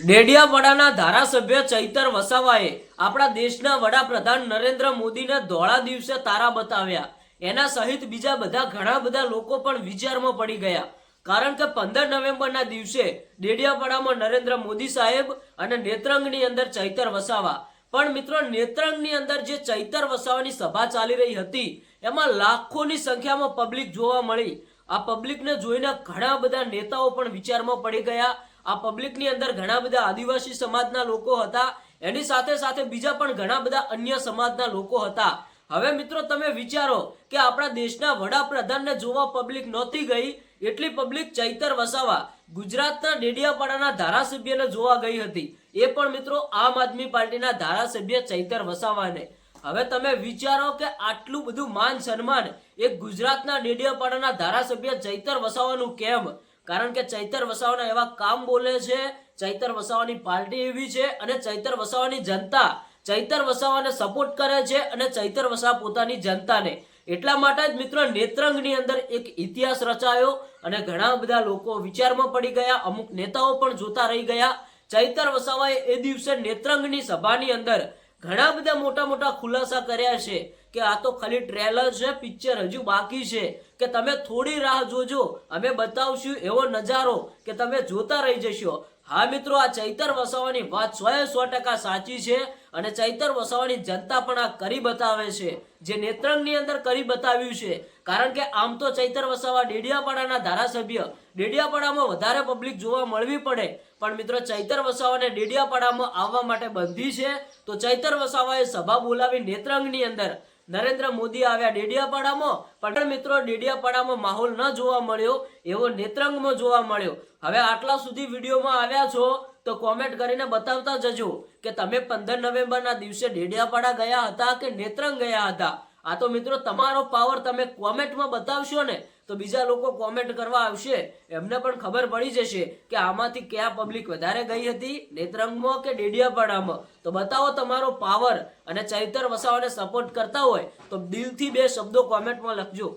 ડેડિયાપાડાના ધારાસભ્ય ચૈતર વસાવાએ આપણા દેશના વડાપ્રધાન નરેન્દ્ર મોદીને ધોળા દિવસે તારા બતાવ્યા. એના સહિત બીજા બધા ઘણા બધા લોકો પણ વિચારમાં પડી ગયા. કારણ કે પંદર નવેમ્બરના દિવસે ડેડિયાપાડામાં નરેન્દ્ર મોદી સાહેબ અને નેત્રંગની અંદર ચૈતર વસાવા. પણ મિત્રો, નેત્રંગની અંદર જે ચૈતર વસાવાની સભા ચાલી રહી હતી, એમાં લાખોની સંખ્યામાં પબ્લિક જોવા મળી. આ પબ્લિકને જોઈને ઘણા બધા નેતાઓ પણ વિચારમાં પડી ગયા આ પબ્લિકની અંદર ઘણા બધા આદિવાસી સમાજના લોકો હતા. એની સાથે સાથે બીજા પણ ઘણા બધા અન્ય સમાજના લોકો હતા. હવે મિત્રો તમે વિચારો કે આપણા દેશના વડાપ્રધાનને જોવા પબ્લિક નહોતી ગઈ. એટલી પબ્લિક ચૈતર વસાવા ગુજરાતના ડેડિયાપાડાના ધારાસભ્યને જોવા ગઈ હતી. એ પણ મિત્રો આમ આદમી પાર્ટીના ધારાસભ્ય ચૈતર વસાવાને. હવે તમે વિચારો કે આટલું બધું માન સન્માન એક ગુજરાતના ડેડિયાપાડાના ધારાસભ્ય ચૈતર વસાવાનું કેમ? કારણ કે ચૈતર વસાવાના એવા કામ બોલે છે, ચૈતર વસાવાની પાર્ટી એવી છે અને ચૈતર વસાવાની જનતા ચૈતર વસાવાને સપોર્ટ કરે છે અને ચૈતર વસાવા પોતાની જનતાને. એટલા માટે જ મિત્રો નેત્રંગની અંદર એક ઇતિહાસ રચાયો અને ઘણા બધા લોકો વિચારમાં પડી ગયા, અમુક નેતાઓ પણ જોતા રહી ગયા. ચૈતર વસાવાએ એ દિવસે નેત્રંગની સભાની અંદર ઘણા બધા મોટા મોટા ખુલાસા કર્યા છે કે આ તો ખાલી ટ્રેલર છે પિક્ચર હજુ બાકી છે. કે તમે થોડી રાહ જોજો, અમે બતાવશું એવો નજારો કે તમે જોતા રહી જશો. હા મિત્રો, આ ચૈતર વસાવાની વાત સો સો ટકા સાચી છે અને ચૈતર વસાવાની જનતા પણ આ કરી બતાવે છે. જે નેત્રંગની અંદર કરી બતાવ્યું છે. કારણ કે આમ તો ચૈતર વસાવા ડેડિયાપાડાના ધારાસભ્ય. ડેડિયાપાડામાં વધારે પબ્લિક જોવા મળવી પડે. પણ મિત્રો, ચૈતર વસાવાને ડેડિયાપાડામાં આવવા માટે બંધી છે. તો ચૈતર વસાવાએ સભા બોલાવી નેત્રંગની અંદર. નરેન્દ્ર મોદી આવ્યા ડેડિયાપાડામાં. પણ મિત્રો ડેડિયાપાડામાં માહોલ ન જોવા મળ્યો, એવો નેત્રંગમાં જોવા મળ્યો. હવે આટલા સુધી વિડીયોમાં આવ્યા છો તો કોમેન્ટ કરીને બતાવતા જજો કે તમે પંદર નવેમ્બરના દિવસે ડેડિયાપાડા ગયા હતા કે નેત્રંગ ગયા હતા? આ તો મિત્રો તમારો પાવર તમે કોમેન્ટમાં બતાવશો ને, તો બીજા લોકો કોમેન્ટ કરવા આવશે. એમને પણ ખબર પડી જશે કે આમાંથી કયા પબ્લિક વધારે ગઈ હતી, નેત્રંગમાં કે ડેડિયાપાડામાં? તો બતાવો તમારો પાવર અને ચૈતર વસાવાને સપોર્ટ કરતા હોય તો દિલથી બે શબ્દો કોમેન્ટમાં લખજો.